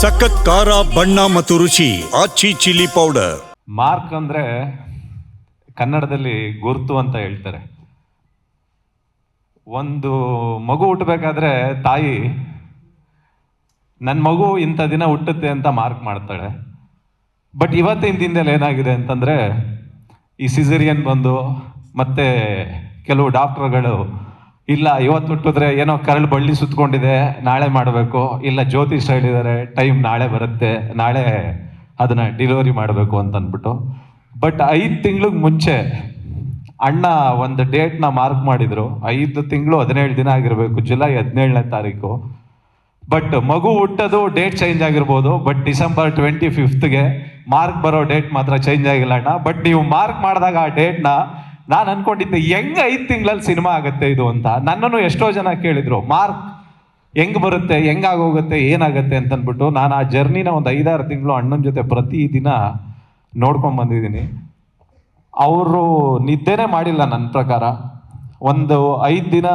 ಸಖತ್ ಖಾರ, ಬಣ್ಣ ಮತ್ತು ರುಚಿ, ಆಚಿ ಚಿಲ್ಲಿ ಪೌಡರ್. ಮಾರ್ಕ್ ಅಂದರೆ ಕನ್ನಡದಲ್ಲಿ ಗುರುತು ಅಂತ ಹೇಳ್ತಾರೆ. ಒಂದು ಮಗು ಹುಟ್ಟಬೇಕಾದ್ರೆ ತಾಯಿ ನನ್ನ ಮಗು ಇಂಥ ದಿನ ಹುಟ್ಟುತ್ತೆ ಅಂತ ಮಾರ್ಕ್ ಮಾಡ್ತಾಳೆ. ಬಟ್ ಇವತ್ತಿನ ದಿನದಲ್ಲಿ ಏನಾಗಿದೆ ಅಂತಂದರೆ, ಈ ಸಿಸರಿಯನ್ ಬಂದು ಮತ್ತೆ ಕೆಲವು ಡಾಕ್ಟ್ರುಗಳು ಇಲ್ಲ, ಇವತ್ತು ಮುಟ್ಟಿದ್ರೆ ಏನೋ ಕರಳು ಬಳ್ಳಿ ಸುತ್ಕೊಂಡಿದೆ, ನಾಳೆ ಮಾಡಬೇಕು. ಇಲ್ಲ, ಜ್ಯೋತಿಷ್ ಹೇಳಿದ್ದಾರೆ ಟೈಮ್ ನಾಳೆ ಬರುತ್ತೆ, ನಾಳೆ ಅದನ್ನ ಡಿಲಿವರಿ ಮಾಡಬೇಕು ಅಂತ ಅಂದ್ಬಿಟ್ಟು ಬಟ್ ಐದು ತಿಂಗಳಿಗೆ ಮುಂಚೆ ಅಣ್ಣ ಒಂದು ಡೇಟ್ನ ಮಾರ್ಕ್ ಮಾಡಿದ್ರು. ಐದು ತಿಂಗಳು ಹದಿನೇಳು ದಿನ ಆಗಿರಬೇಕು, ಜುಲೈ ಹದಿನೇಳನೇ ತಾರೀಕು. ಬಟ್ ಮಗು ಹುಟ್ಟೋದು ಡೇಟ್ ಚೇಂಜ್ ಆಗಿರ್ಬೋದು ಬಟ್ ಡಿಸೆಂಬರ್ ಟ್ವೆಂಟಿ ಫಿಫ್ತ್ಗೆ ಮಾರ್ಕ್ ಬರೋ ಡೇಟ್ ಮಾತ್ರ ಚೇಂಜ್ ಆಗಿಲ್ಲ ಅಣ್ಣ. ಬಟ್ ನೀವು ಮಾರ್ಕ್ ಮಾಡಿದಾಗ ಆ ಡೇಟ್ನ ನಾನು ಅನ್ಕೊಂಡಿದ್ದೆ, ಹೆಂಗ್ ಐದು ತಿಂಗಳಲ್ಲಿ ಸಿನಿಮಾ ಆಗುತ್ತೆ ಇದು ಅಂತ? ನನ್ನನ್ನು ಎಷ್ಟೋ ಜನ ಕೇಳಿದ್ರು, ಮಾರ್ಕ್, ಹೆಂಗ್ ಬರುತ್ತೆ ಹೆಂಗಾಗೋಗುತ್ತೆ ಏನಾಗುತ್ತೆ ಅಂತ ಅಂದ್ಬಿಟ್ಟು ನಾನು ಆ ಜರ್ನಿನ ಒಂದು ಐದಾರು ತಿಂಗಳು ಅಣ್ಣನ ಜೊತೆ ಪ್ರತಿ ದಿನ ನೋಡ್ಕೊಂಡ್ ಬಂದಿದ್ದೀನಿ. ಅವರು ನಿದ್ದೆನೇ ಮಾಡಿಲ್ಲ ನನ್ನ ಪ್ರಕಾರ. ಒಂದು ಐದು ದಿನ,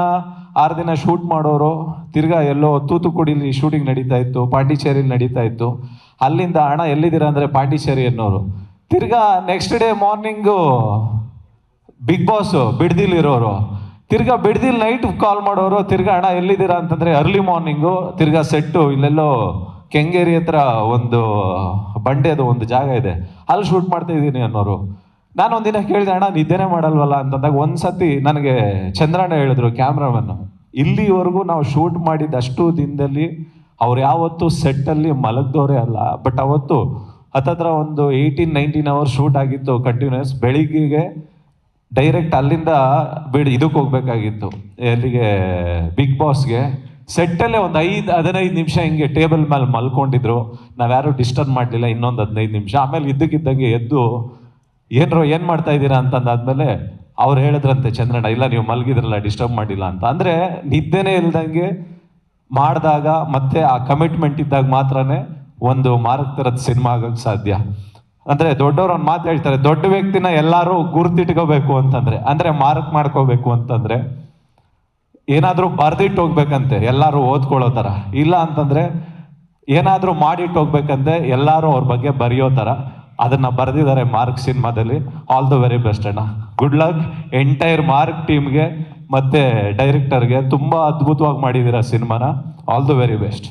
ಆರು ದಿನ ಶೂಟ್ ಮಾಡೋರು, ತಿರ್ಗಾ ಎಲ್ಲೋ ತೂತುಕುಡಿಲಿ ಶೂಟಿಂಗ್ ನಡೀತಾ ಇತ್ತು, ಪಾಂಡಿಚೇರಿಲಿ ನಡೀತಾ ಇತ್ತು. ಅಲ್ಲಿಂದ ಹಣ ಎಲ್ಲಿದ್ದೀರಾ ಅಂದರೆ ಪಾಂಡಿಚೇರಿ ಅನ್ನೋರು ತಿರ್ಗಾ next day morning big boss ಬಿಡ್ದಿಲಿರೋರು ತಿರ್ಗಾ ಬಿಡ್ದಿಲ್ ನೈಟ್ ಕಾಲ್ ಮಾಡೋರು, ತಿರ್ಗಾ ಹಣ ಎಲ್ಲಿದ್ದೀರಾ ಅಂತಂದ್ರೆ ಅರ್ಲಿ ಮಾರ್ನಿಂಗು ತಿರ್ಗಾ ಸೆಟ್ಟು ಇಲ್ಲೆಲ್ಲೋ ಕೆಂಗೇರಿ ಹತ್ರ ಒಂದು ಬಂಡೆದು ಒಂದು ಜಾಗ ಇದೆ. ಅಲ್ಲಿ ಶೂಟ್ ಮಾಡ್ತಾ ಇದ್ದೀನಿ ಅನ್ನೋರು. ನಾನು ಒಂದಿನ ಕೇಳಿದೆ, ಅಣ್ಣ, ನಿದ್ದೆನೇ ಮಾಡಲ್ವಲ್ಲ? ಅಂತಂದಾಗ ಒಂದ್ಸತಿ ನನಗೆ ಚಂದ್ರಣ್ಣ ಹೇಳಿದ್ರು, ಕ್ಯಾಮ್ರಾಮನ್, ಇಲ್ಲಿವರೆಗೂ ನಾವು ಶೂಟ್ ಮಾಡಿದ ಅಷ್ಟು ದಿನದಲ್ಲಿ ಅವ್ರು ಯಾವತ್ತೂ ಸೆಟ್ಟಲ್ಲಿ ಮಲಗ್ದವರೇ ಅಲ್ಲ. ಬಟ್ ಅವತ್ತು ಹತ್ತತ್ರ ಒಂದು ಏಯ್ಟೀನ್ ನೈನ್ಟೀನ್ ಅವರ್ಸ್ ಶೂಟ್ ಆಗಿತ್ತು ಕಂಟಿನ್ಯೂಸ್ ಬೆಳಿಗ್ಗೆಗೆ ಡೈರೆಕ್ಟ್ ಅಲ್ಲಿಂದ ಬಿಡ್, ಇದಕ್ಕೆ ಹೋಗ್ಬೇಕಾಗಿತ್ತು. ಎಲ್ಲಿಗೆ ಬಿಗ್ ಬಾಸ್ಗೆ ಸೆಟ್ಟಲ್ಲೇ ಒಂದು ಐದು, ಹದಿನೈದು ನಿಮಿಷ ಹಿಂಗೆ ಟೇಬಲ್ ಮೇಲೆ ಮಲ್ಕೊಂಡಿದ್ರು. ನಾವ್ಯಾರು ಡಿಸ್ಟರ್ಬ್ ಮಾಡಲಿಲ್ಲ, ಇನ್ನೊಂದು ಹದಿನೈದು ನಿಮಿಷ. ಆಮೇಲೆ ಇದ್ದಕ್ಕಿದ್ದಂಗೆ ಎದ್ದು, ಏನ್ರೋ, ಏನು ಮಾಡ್ತಾ ಇದ್ದೀರಾ? ಅಂತಂದಾದ್ಮೇಲೆ ಅವ್ರು ಹೇಳಿದ್ರಂತೆ, ಚಂದ್ರಣ್ಣ, ಇಲ್ಲ, ನೀವು ಮಲಗಿದ್ರಲ್ಲ ಡಿಸ್ಟರ್ಬ್ ಮಾಡಿಲ್ಲ ಅಂತ. ಅಂದರೆ ನಿದ್ದೆನೇ ಇಲ್ದಂಗೆ ಮಾಡಿದಾಗ ಮತ್ತೆ ಆ ಕಮಿಟ್ಮೆಂಟ್ ಇದ್ದಾಗ ಮಾತ್ರನೇ ಒಂದು ಮಾರಕ್ ಥರದ ಸಿನಿಮಾ ಆಗೋಕ್ಕೆ ಸಾಧ್ಯ. ಅಂದ್ರೆ ದೊಡ್ಡವ್ರು ಒಂದು ಮಾತು ಹೇಳ್ತಾರೆ, ದೊಡ್ಡ ವ್ಯಕ್ತಿನ ಎಲ್ಲರೂ ಗುರ್ತಿಟ್ಕೋಬೇಕು ಅಂತಂದ್ರೆ. ಅಂದ್ರೆ ಮಾರ್ಕ್ ಮಾಡ್ಕೋಬೇಕು ಅಂತಂದ್ರೆ ಏನಾದ್ರೂ ಬರ್ದಿಟ್ಟು ಹೋಗ್ಬೇಕಂತೆ, ಎಲ್ಲರೂ ಓದ್ಕೊಳ್ಳೋ ಥರ ಇಲ್ಲ ಅಂತಂದ್ರೆ ಏನಾದ್ರೂ ಮಾಡಿಟ್ಟು ಹೋಗ್ಬೇಕಂತೆ, ಎಲ್ಲರೂ ಅವ್ರ ಬಗ್ಗೆ ಬರೆಯೋ ಥರ ಅದನ್ನ ಬರೆದಿದ್ದಾರೆ ಮಾರ್ಕ್ ಸಿನಿಮಾದಲ್ಲಿ. ಆಲ್ ದ ವೆರಿ ಬೆಸ್ಟ್ ಅಣ್ಣ. Good luck. ಎಂಟೈರ್ ಮಾರ್ಕ್ ಟೀಮ್ಗೆ ಮತ್ತೆ ಡೈರೆಕ್ಟರ್ಗೆ ತುಂಬಾ ಅದ್ಭುತವಾಗಿ ಮಾಡಿದ್ದೀರಾ ಸಿನಿಮಾನ. All the very best.